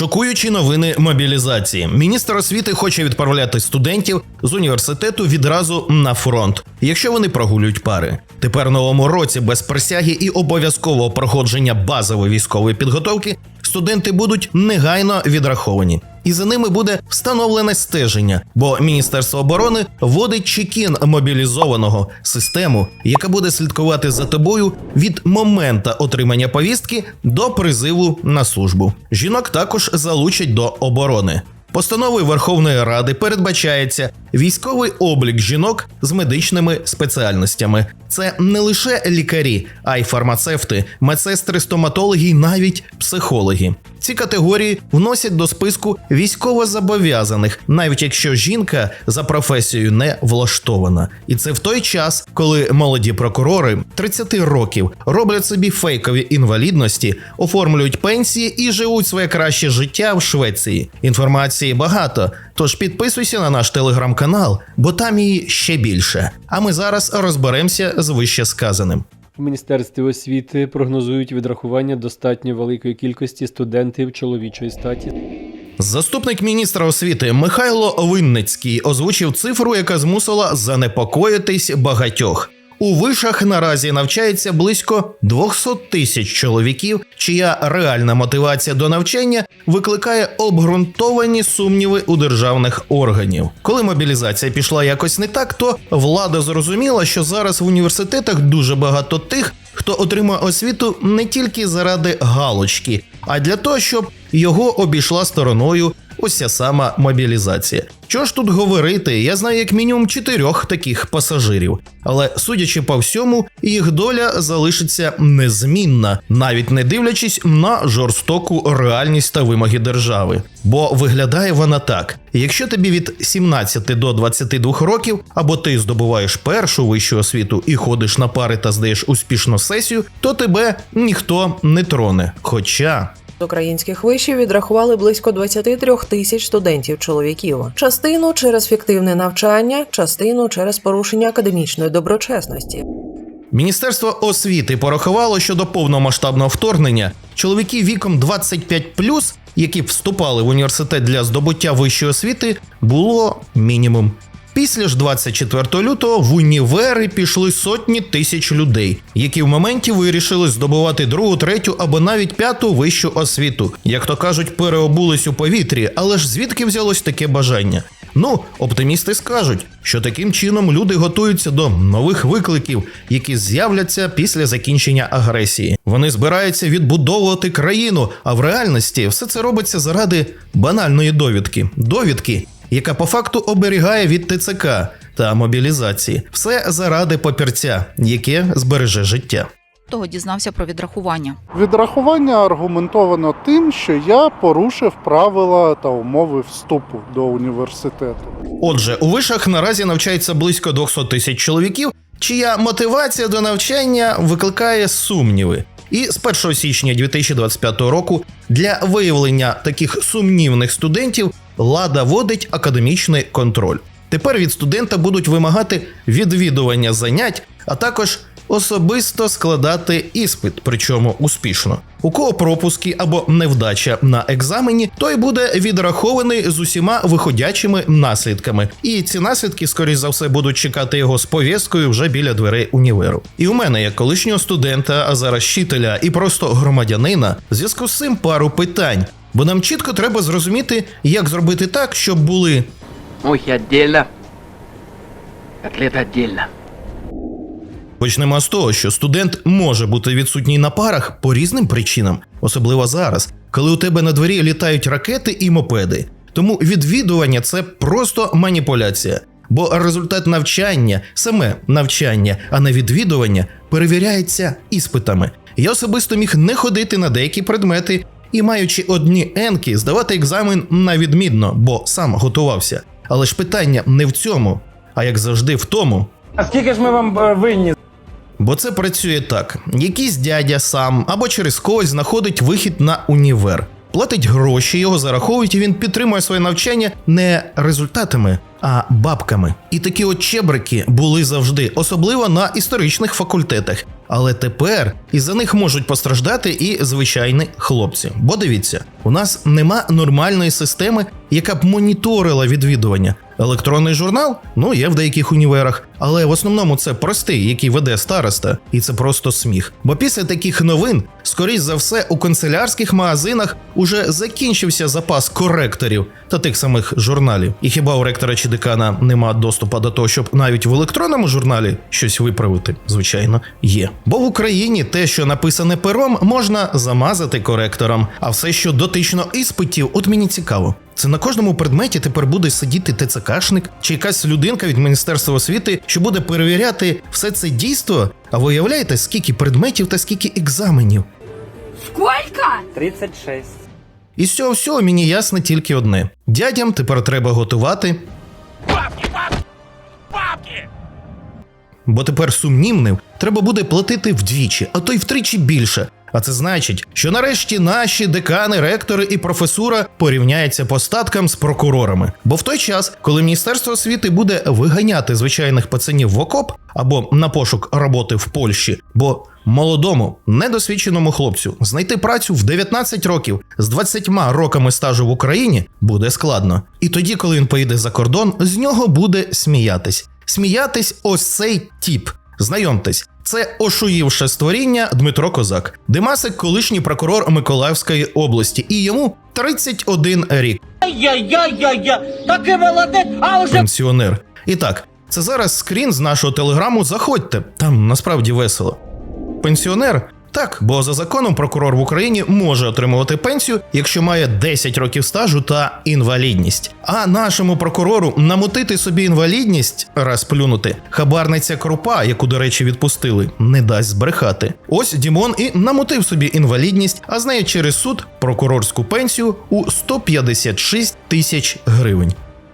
Шокуючі новини мобілізації. Міністр освіти хоче відправляти студентів з університету відразу на фронт, якщо вони прогулюють пари. Тепер новому році без присяги і обов'язкового проходження базової військової підготовки студенти будуть негайно відраховані. І за ними буде встановлене стеження, бо Міністерство оборони вводить чекін мобілізованого систему, яка буде слідкувати за тобою від момента отримання повістки до призиву на службу. Жінок також залучать до оборони. Постановою Верховної Ради передбачається військовий облік жінок з медичними спеціальностями. Це не лише лікарі, а й фармацевти, медсестри, стоматологи навіть психологи. Ці категорії вносять до списку військовозобов'язаних, навіть якщо жінка за професією не влаштована. І це в той час, коли молоді прокурори 30 років роблять собі фейкові інвалідності, оформлюють пенсії і живуть своє краще життя в Швеції. Інформації багато. Тож підписуйся на наш телеграм-канал, бо там її ще більше. А ми зараз розберемося з вище сказаним. Міністерстві освіти прогнозують відрахування достатньо великої кількості студентів чоловічої статі. Заступник міністра освіти Михайло Винницький озвучив цифру, яка змусила занепокоїтись багатьох. У вишах наразі навчається близько 200 тисяч чоловіків, чия реальна мотивація до навчання викликає обґрунтовані сумніви у державних органів. Коли мобілізація пішла якось не так, то влада зрозуміла, що зараз в університетах дуже багато тих, хто отримує освіту не тільки заради галочки, а для того, щоб його обійшла стороною ця сама мобілізація. Що ж тут говорити? Я знаю як мінімум чотирьох таких пасажирів, але судячи по всьому, їх доля залишиться незмінна, навіть не дивлячись на жорстоку реальність та вимоги держави. Бо виглядає вона так: якщо тобі від 17 до 22 років, або ти здобуваєш першу вищу освіту і ходиш на пари та здаєш успішну сесію, то тебе ніхто не троне. Хоча З українських вишів відрахували близько 23 тисяч студентів-чоловіків. Частину через фіктивне навчання, частину через порушення академічної доброчесності. Міністерство освіти порахувало, що до повномасштабного вторгнення чоловіки віком 25+, які вступали в університет для здобуття вищої освіти, було мінімум. Після ж 24 лютого в універи пішли сотні тисяч людей, які в моменті вирішили здобувати другу, третю або навіть п'яту вищу освіту. Як то кажуть, переобулись у повітрі, але ж звідки взялось таке бажання? Ну, оптимісти скажуть, що таким чином люди готуються до нових викликів, які з'являться після закінчення агресії. Вони збираються відбудовувати країну, а в реальності все це робиться заради банальної довідки. Довідки, яка по факту оберігає від ТЦК та мобілізації. Все заради папірця, яке збереже життя. того дізнався про відрахування. Відрахування аргументовано тим, що я порушив правила та умови вступу до університету. Отже, у вишах наразі навчається близько 200 тисяч чоловіків, чия мотивація до навчання викликає сумніви. І з 1 січня 2025 року для виявлення таких сумнівних студентів влада вводить академічний контроль. Тепер від студента будуть вимагати відвідування занять, а також особисто складати іспит, причому успішно. У кого пропуски або невдача на екзамені, той буде відрахований з усіма виходячими наслідками. І ці наслідки, скоріш за все, будуть чекати його з пов'язкою вже біля дверей універу. І у мене, як колишнього студента, а зараз вчителя і просто громадянина, в зв'язку з цим пару питань. Бо нам чітко треба зрозуміти, як зробити так, щоб були Мухи отдельно, котлеты отдельно. Почнемо з того, що студент може бути відсутній на парах по різним причинам, особливо зараз, коли у тебе на дворі літають ракети і мопеди. Тому відвідування це просто маніпуляція. Бо результат навчання, саме навчання, а не відвідування, перевіряється іспитами. Я особисто міг не ходити на деякі предмети і, маючи одні енки, здавати екзамен на відмінно, бо сам готувався. Але ж питання не в цьому, а як завжди, в тому, А скільки ж ми вам е, винні? Бо це працює так: якийсь дядя сам або через когось знаходить вихід на універ, платить гроші, його зараховують, і він підтримує своє навчання не результатами, а бабками. І такі от чебрики були завжди, особливо на історичних факультетах. Але тепер із-за них можуть постраждати і звичайні хлопці. Бо дивіться, у нас нема нормальної системи, яка б моніторила відвідування. Електронний журнал ну є в деяких універах, але в основному це простий, який веде староста, і це просто сміх. Бо після таких новин, скоріш за все, у канцелярських магазинах уже закінчився запас коректорів та тих самих журналів. І хіба у ректора чи декана нема доступу до того, щоб навіть в електронному журналі щось виправити? Звичайно, є. Бо в Україні те, що написане пером, можна замазати коректором, а все, що дотично іспитів, от мені цікаво. Це на кожному предметі тепер буде сидіти ТЦКшник чи якась людинка від Міністерства освіти, що буде перевіряти все це дійство. А ви уявляєте, скільки предметів та скільки екзаменів? Сколько? 36. І з цього всього мені ясно тільки одне: дядям тепер треба готувати. Бо тепер сумнівним треба буде платити вдвічі, а то й втричі більше. А це значить, що нарешті наші декани, ректори і професура порівняються по статкам з прокурорами. Бо в той час, коли Міністерство освіти буде виганяти звичайних пацанів в окоп або на пошук роботи в Польщі, бо молодому, недосвідченому хлопцю знайти працю в 19 років з 20 роками стажу в Україні буде складно. І тоді, коли він поїде за кордон, з нього буде сміятись. Сміятись ось цей тіп. Знайомтесь, це ошуївше створіння Дмитро Козак, Димасик, колишній прокурор Миколаївської області, і йому 31 рік. Я-я-я-я, такий молодець, а вже Пенсіонер. І так, це зараз скрін з нашого телеграму. Заходьте, там насправді весело. Пенсіонер. Так, бо за законом прокурор в Україні може отримувати пенсію, якщо має 10 років стажу та інвалідність. А нашому прокурору намутити собі інвалідність, раз плюнути, хабарниця крупа, яку, до речі, відпустили, не дасть збрехати. Ось Дімон і намутив собі інвалідність, а з нею через суд прокурорську пенсію у 156 тисяч гривень.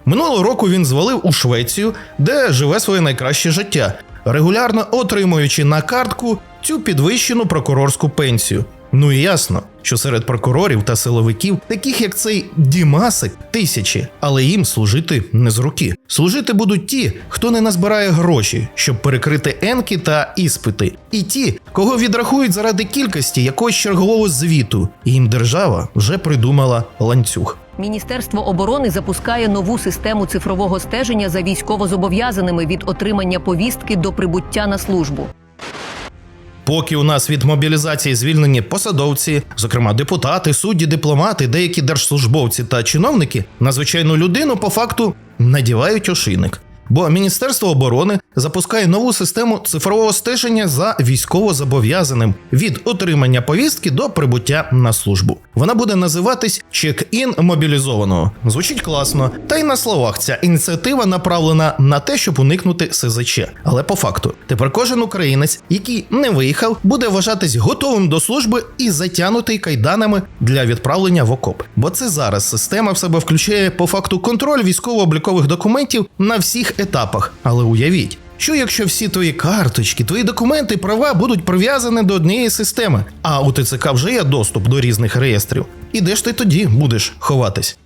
Минулого року він звалив у Швецію, де живе своє найкраще життя, регулярно отримуючи на картку цю підвищену прокурорську пенсію. Ну і ясно, що серед прокурорів та силовиків, таких як цей Дімасик, тисячі, але їм служити не з руки. Служити будуть ті, хто не назбирає гроші, щоб перекрити енки та іспити, і ті, кого відрахують заради кількості якогось чергового звіту. І їм держава вже придумала ланцюг. Міністерство оборони запускає нову систему цифрового стеження за військовозобов'язаними від отримання повістки до прибуття на службу. Поки у нас від мобілізації звільнені посадовці, зокрема депутати, судді, дипломати, деякі держслужбовці та чиновники, на звичайну людину по факту надівають ошийник. Бо Міністерство оборони запускає нову систему цифрового стеження за військовозобов'язаним від отримання повістки до прибуття на службу. Вона буде називатись чек-ін мобілізованого. Звучить класно, та й на словах ця ініціатива направлена на те, щоб уникнути СЗЧ. Але по факту, тепер кожен українець, який не виїхав, буде вважатись готовим до служби і затягнутий кайданами для відправлення в окоп. Бо це зараз система в себе включає по факту контроль військово-облікових документів на всіх етапах. Але уявіть. Що якщо всі твої карточки, твої документи, права будуть прив'язані до однієї системи, а у ТЦК вже є доступ до різних реєстрів? І де ж ти тоді будеш ховатись?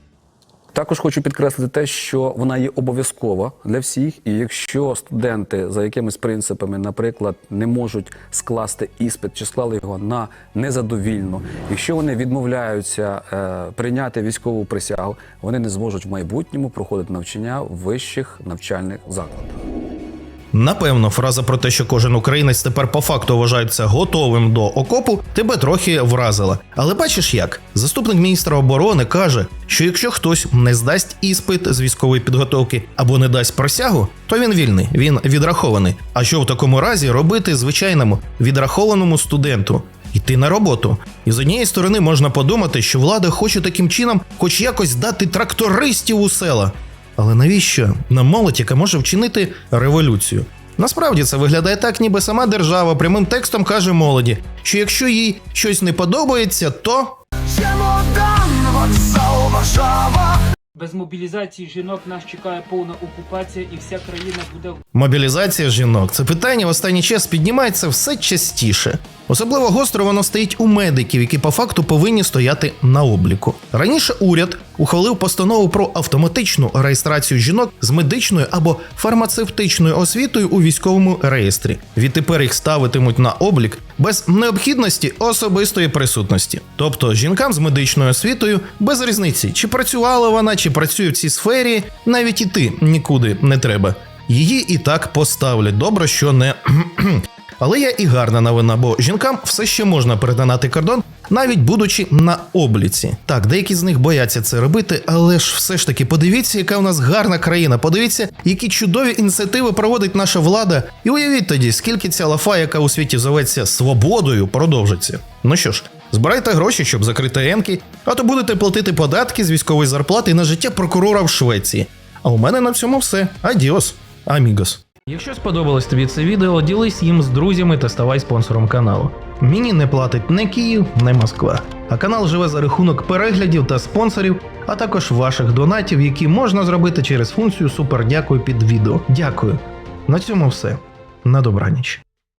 Також хочу підкреслити те, що вона є обов'язкова для всіх, і якщо студенти за якимись принципами, наприклад, не можуть скласти іспит чи склали його на незадовільно, якщо вони відмовляються е, прийняти військову присягу, вони не зможуть в майбутньому проходити навчання в вищих навчальних закладах. Напевно, фраза про те, що кожен українець тепер по факту вважається готовим до окопу, тебе трохи вразила. Але бачиш як? Заступник міністра оборони каже, що якщо хтось не здасть іспит з військової підготовки або не дасть присягу, то він вільний, він відрахований. А що в такому разі робити звичайному відрахованому студенту? Йти на роботу. І з однієї сторони можна подумати, що влада хоче таким чином хоч якось дати трактористів у села. Але навіщо нам молодь, яка може вчинити революцію? Насправді це виглядає так, ніби сама держава прямим текстом каже молоді, що якщо їй щось не подобається, то без мобілізації жінок нас чекає повна окупація і вся країна буде мобілізація жінок це питання в останній час піднімається все частіше. Особливо гостро воно стоїть у медиків, які по факту повинні стояти на обліку. Раніше уряд ухвалив постанову про автоматичну реєстрацію жінок з медичною або фармацевтичною освітою у військовому реєстрі. Відтепер їх ставитимуть на облік без необхідності особистої присутності. Тобто жінкам з медичною освітою без різниці, чи працювала вона, чи працює в цій сфері, навіть іти нікуди не треба. Її і так поставлять. Добре, що не. Але є і гарна новина, бо жінкам все ще можна перетинати кордон, навіть будучи на обліці. Так, деякі з них бояться це робити, але ж все ж таки подивіться, яка у нас гарна країна. Подивіться, які чудові ініціативи проводить наша влада. І уявіть тоді, скільки ця лафа, яка у світі зоветься свободою, продовжиться. Ну що ж, збирайте гроші, щоб закрити енки, а то будете платити податки з військової зарплати на життя прокурора в Швеції. А у мене на цьому все. Адіос, амігос. Якщо сподобалось тобі це відео, ділись їм з друзями та ставай спонсором каналу. Мені не платить не Київ, не Москва. А канал живе за рахунок переглядів та спонсорів, а також ваших донатів, які можна зробити через функцію Супер Дякую під відео. Дякую. На цьому все. На добраніч.